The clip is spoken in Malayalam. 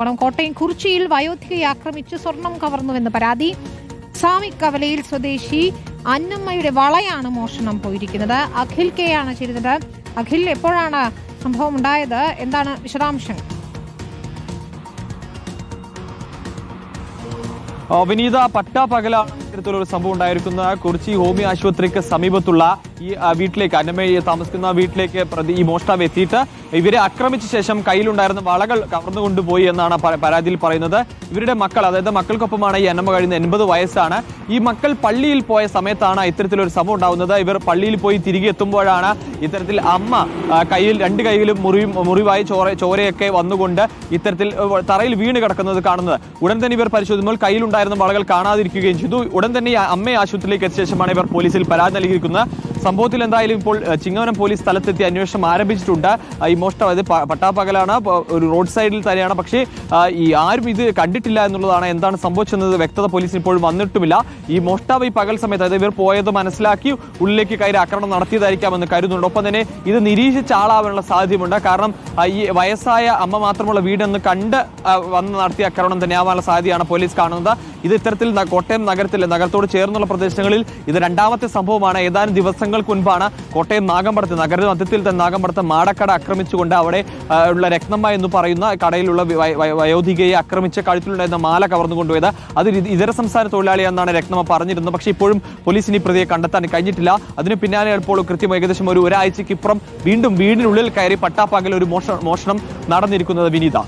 പണം കോട്ടയം കുറിച്ചിയിൽ വയോധികയെ ആക്രമിച്ച് സ്വർണം കവർന്നുവെന്ന് പരാതി. സാമിക്കവലയിൽ സ്വദേശി അന്നമ്മയുടെ വളയാണ് മോഷണം പോയിരിക്കുന്നത്. അഖിൽ കെ ആണ് ചെയ്തത്. അഖിൽ എപ്പോഴാണ് സംഭവം ഉണ്ടായത്? എന്താണ് വിശദാംശങ്ങൾ? വിനീത പട്ടാ പട്ടാപകലാണ് ഇത്തരത്തിലൊരു സംഭവം ഉണ്ടായിരിക്കുന്ന. കുറിച്ചി ഹോമിയോ ആശുപത്രിക്ക് സമീപത്തുള്ള ഈ വീട്ടിലേക്ക് അന്നമ്മയെ താമസിക്കുന്ന വീട്ടിലേക്ക് പ്രതി ഈ മോഷ്ടാവ് എത്തിയിട്ട് ഇവരെ ആക്രമിച്ച ശേഷം കയ്യിലുണ്ടായിരുന്ന വളകൾ കവർന്നു കൊണ്ടുപോയി എന്നാണ് പരാതിയിൽ പറയുന്നത്. ഇവരുടെ മക്കൾ അതായത് മക്കൾക്കൊപ്പമാണ് ഈ അന്നമ്മ കഴിയുന്ന എൺപത് വയസ്സാണ്. ഈ മക്കൾ പള്ളിയിൽ പോയ സമയത്താണ് ഇത്തരത്തിലൊരു സംഭവം ഉണ്ടാകുന്നത് ഇവർ പള്ളിയിൽ പോയി തിരികെ എത്തുമ്പോഴാണ് ഇത്തരത്തിൽ അമ്മ കയ്യിൽ രണ്ട് കൈയിലും മുറി മുറിവായി ചോര ചോരയൊക്കെ വന്നുകൊണ്ട് ഇത്തരത്തിൽ തറയിൽ വീണ് കിടക്കുന്നത് കാണുന്നത്. ഉടൻ തന്നെ ഇവർ പരിശോധിക്കുമ്പോൾ കയ്യിലുണ്ടായിരുന്ന വളകൾ കാണാതിരിക്കുകയും ചെയ്തു. ഉടൻ തന്നെ ഈ അമ്മയെ ആശുപത്രിയിലേക്ക് എത്തിയ ശേഷമാണ് ഇവർ പോലീസിൽ പരാതി നൽകിയിരിക്കുന്നത്. സംഭവത്തിൽ എന്തായാലും ഇപ്പോൾ ചിങ്ങവനം പോലീസ് സ്ഥലത്തെത്തി അന്വേഷണം ആരംഭിച്ചിട്ടുണ്ട്. ഈ മോഷ്ടം അത് പട്ടാപ്പകലാണ് ഒരു റോഡ് സൈഡിൽ തന്നെയാണ്. പക്ഷേ ഈ ആരും ഇത് കണ്ടിട്ടില്ല എന്നുള്ളതാണ് എന്താണ് സംഭവിച്ചെന്നത് വ്യക്തത പോലീസിന് ഇപ്പോഴും വന്നിട്ടുമില്ല. ഈ മോഷ്ടാവ് ഈ പകൽ സമയത്ത് അതായത് ഇവർ പോയത് മനസ്സിലാക്കി ഉള്ളിലേക്ക് കയറി ആക്രമണം നടത്തിയതായിരിക്കാമെന്ന് കരുതുന്നുണ്ട്. ഒപ്പം തന്നെ ഇത് നിരീക്ഷിച്ച ആളാവാനുള്ള സാധ്യതയുണ്ട് കാരണം ഈ വയസ്സായ അമ്മ മാത്രമുള്ള വീടെന്ന് കണ്ട് വന്ന് നടത്തിയ ആക്രമണം തന്നെ ആവാനുള്ള സാധ്യതയാണ് പോലീസ് കാണുന്നത്. ഇത് ഇത്തരത്തിൽ കോട്ടയം നഗരത്തിൽ നഗരത്തോട് ചേർന്നുള്ള പ്രദേശങ്ങളിൽ ഇത് രണ്ടാമത്തെ സംഭവമാണ്. ഏതാനും ദിവസങ്ങൾക്ക് മുൻപാണ് കോട്ടയം നാഗമ്പടത്ത് നഗര മധ്യത്തിൽ തന്നെ നാഗമ്പടത്ത് മാടക്കട ആക്രമിച്ചുകൊണ്ട് അവിടെ ഉള്ള രക്തമ്മ എന്ന് പറയുന്ന കടയിലുള്ള വയോധികയെ ആക്രമിച്ച കഴുത്തിലുണ്ടായിരുന്ന മാല കവർന്നു കൊണ്ടുപോയത് അത് ഇതര സംസ്ഥാന തൊഴിലാളിയാണെന്നാണ് രക്തമ്മ പറഞ്ഞിരുന്നത്. പക്ഷേ ഇപ്പോഴും പോലീസിന് ഈ പ്രതിയെ കണ്ടെത്താൻ കഴിഞ്ഞിട്ടില്ല. അതിന് പിന്നാലെ ഇപ്പോൾ കൃത്യം ഏകദേശം ഒരു ഒരാഴ്ചയ്ക്ക് ഇപ്പുറം വീണ്ടും വീടിനുള്ളിൽ കയറി പട്ടാപ്പാകൽ ഒരു മോഷ മോഷണം നടന്നിരിക്കുന്നത് വിനീത.